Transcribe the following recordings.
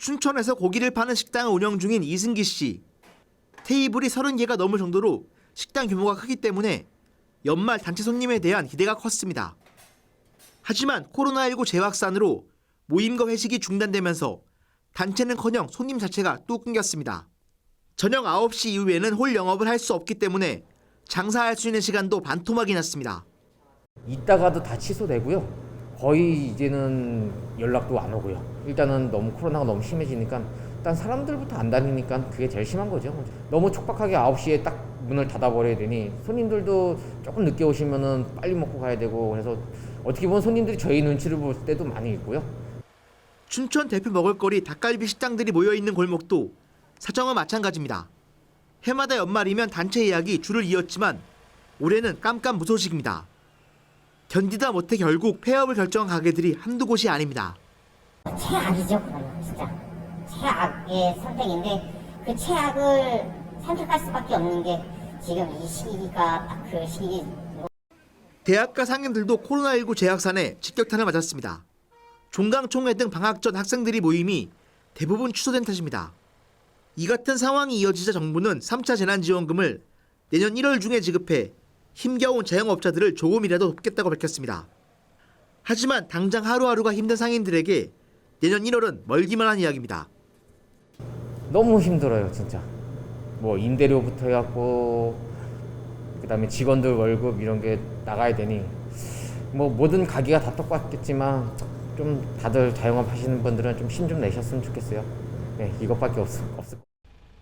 춘천에서 고기를 파는 식당을 운영 중인 이승기 씨. 테이블이 30개가 넘을 정도로 식당 규모가 크기 때문에 연말 단체 손님에 대한 기대가 컸습니다. 하지만 코로나19 재확산으로 모임과 회식이 중단되면서 단체는커녕 손님 자체가 뚝 끊겼습니다. 저녁 9시 이후에는 홀 영업을 할 수 없기 때문에 장사할 수 있는 시간도 반토막이 났습니다. 있다가도 다 취소되고요. 거의 이제는 연락도 안 오고요. 일단은 너무 코로나가 너무 심해지니까 일단 사람들부터 안 다니니까 그게 제일 심한 거죠. 너무 촉박하게 9시에 딱 문을 닫아버려야 되니 손님들도 조금 늦게 오시면은 빨리 먹고 가야 되고 그래서 어떻게 보면 손님들이 저희 눈치를 볼 때도 많이 있고요. 춘천 대표 먹을거리 닭갈비 식당들이 모여 있는 골목도 사정은 마찬가지입니다. 해마다 연말이면 단체 예약이 줄을 이었지만 올해는 깜깜 무소식입니다. 견디다 못해 결국 폐업을 결정한 가게들이 한두 곳이 아닙니다. 최악이죠, 그거는 진짜 최악의 선택인데 그 최악을 선택할 수밖에 없는 게 지금 이 시기가 딱 그 시기 대학가 상인들도 코로나19 재확산에 직격탄을 맞았습니다. 종강총회 등 방학 전 학생들이 모임이 대부분 취소된 탓입니다. 이 같은 상황이 이어지자 정부는 3차 재난지원금을 내년 1월 중에 지급해 힘겨운 자영업자들을 조금이라도 돕겠다고 밝혔습니다. 하지만 당장 하루하루가 힘든 상인들에게 내년 1월은 멀기만 한 이야기입니다. 너무 힘들어요, 진짜. 뭐 임대료부터 해갖고 그다음에 직원들 월급 이런 게 나가야 되니 뭐 모든 가게가 다 똑같겠지만 좀 다들 자영업 하시는 분들은 좀 힘 좀 내셨으면 좋겠어요. 네, 이것밖에 없, 없을.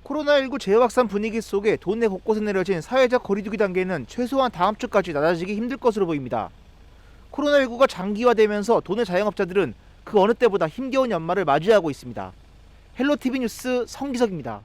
코로나19 재확산 분위기 속에 도내 곳곳에 내려진 사회적 거리두기 단계는 최소한 다음 주까지 낮아지기 힘들 것으로 보입니다. 코로나19가 장기화되면서 도내 자영업자들은 그 어느 때보다 힘겨운 연말을 맞이하고 있습니다. 헬로티비 뉴스 성기석입니다.